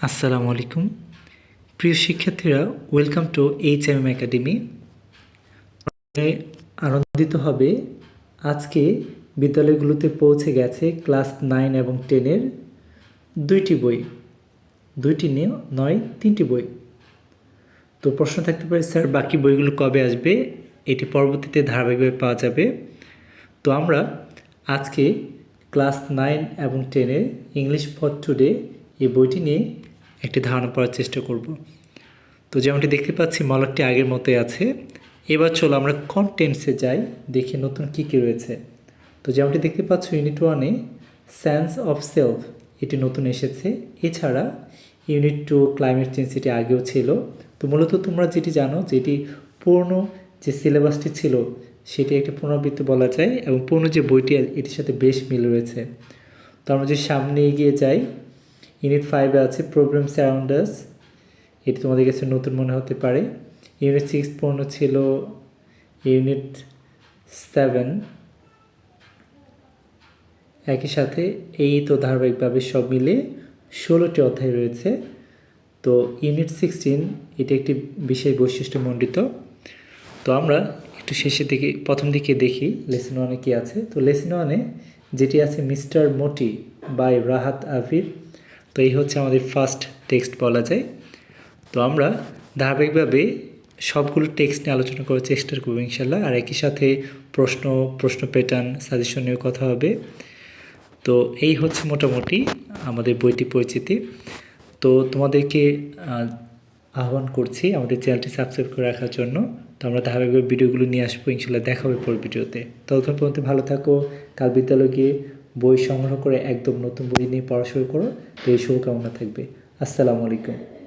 আসসালামু আলাইকুম। প্রিয় শিক্ষার্থীরা welcome to H M M academy আনন্দিত হবে আজকে বিদ্যালয়গুলোতে পৌঁছে গেছে ক্লাস নাইন এবং টেনের দুইটি বই। দুইটি নিয়ে নয়, তিনটি বই। তো প্রশ্ন থাকতে পারে, স্যার, বাকি বইগুলো কবে আসবে? এটি পরবর্তীতে ধারাবাহিকভাবে পাওয়া যাবে। তো আমরা আজকে ক্লাস নাইন এবং টেনের ইংলিশ ফর টুডে এই বইটি নিয়ে একটি ধারণা পড়ার চেষ্টা করব। তো যেমনটি দেখতে পাচ্ছি মলকটি আগের মতোই আছে। এবার চলো আমরা কন্টেন্টসে যাই, দেখি নতুন কী কী রয়েছে। তো যেমনটি দেখতে পাচ্ছ ইউনিট ওয়ানে সেন্স অফ সেলফ এটি নতুন এসেছে। এছাড়া ইউনিট টু ক্লাইমেট চেঞ্জ এটি আগেও ছিল। তো মূলত তোমরা যেটি জানো যেটি পুরনো যে সিলেবাসটি ছিল, সেটি একটি পুনরাবৃত্তি বলা যায় এবং পুরনো যে বইটি এটির সাথে বেশ মিল রয়েছে। তো আমরা যদি সামনে এগিয়ে যাই ইউনিট ফাইভে আছে প্রবলেম সারাউন্ডার্স এটি তোমাদের কাছে নতুন মনে হতে পারে। ইউনিট সিক্স পুরনো ছিল ইউনিট সেভেন একই সাথে এই তো ধারাবাহিকভাবে সব মিলে ষোলোটি অধ্যায় রয়েছে। তো ইউনিট সিক্সটিন এটি একটি বিশেষ বৈশিষ্ট্যমণ্ডিত তো আমরা একটু শেষের দিকে, প্রথম দিকে দেখি লেসন ওয়ানে কী আছে। তো লেসন ওয়ানে যেটি আছে মিস্টার মোটি বাই রাহাত আফির তো এই হচ্ছে আমাদের ফার্স্ট টেক্সট বলা যায়। তো আমরা ধারাবাহিকভাবে সবগুলো টেক্সট নিয়ে আলোচনা করার চেষ্টা করব ইনশাল্লাহ আর একই সাথে প্রশ্ন প্রশ্ন প্যাটার্ন সাজেশন নিয়েও কথা হবে। তো এই হচ্ছে মোটামুটি আমাদের বইটি পরিচিতি। তো তোমাদেরকে আহ্বান করছি আমাদের চ্যানেলটি সাবস্ক্রাইব করে রাখার জন্য। তো আমরা ধারাবাহিকভাবে ভিডিওগুলো নিয়ে আসব। ইনশাল্লাহ দেখা হবে পর ভিডিওতে ততক্ষণ পর্যন্ত ভালো থাকো। কাল বিদ্যালয়ে গিয়ে বই সংগ্রহ করে একদম নতুন বই নিয়ে পড়া শুরু করো। তো এই শুভকামনা থাকবে। আসসালামু আলাইকুম।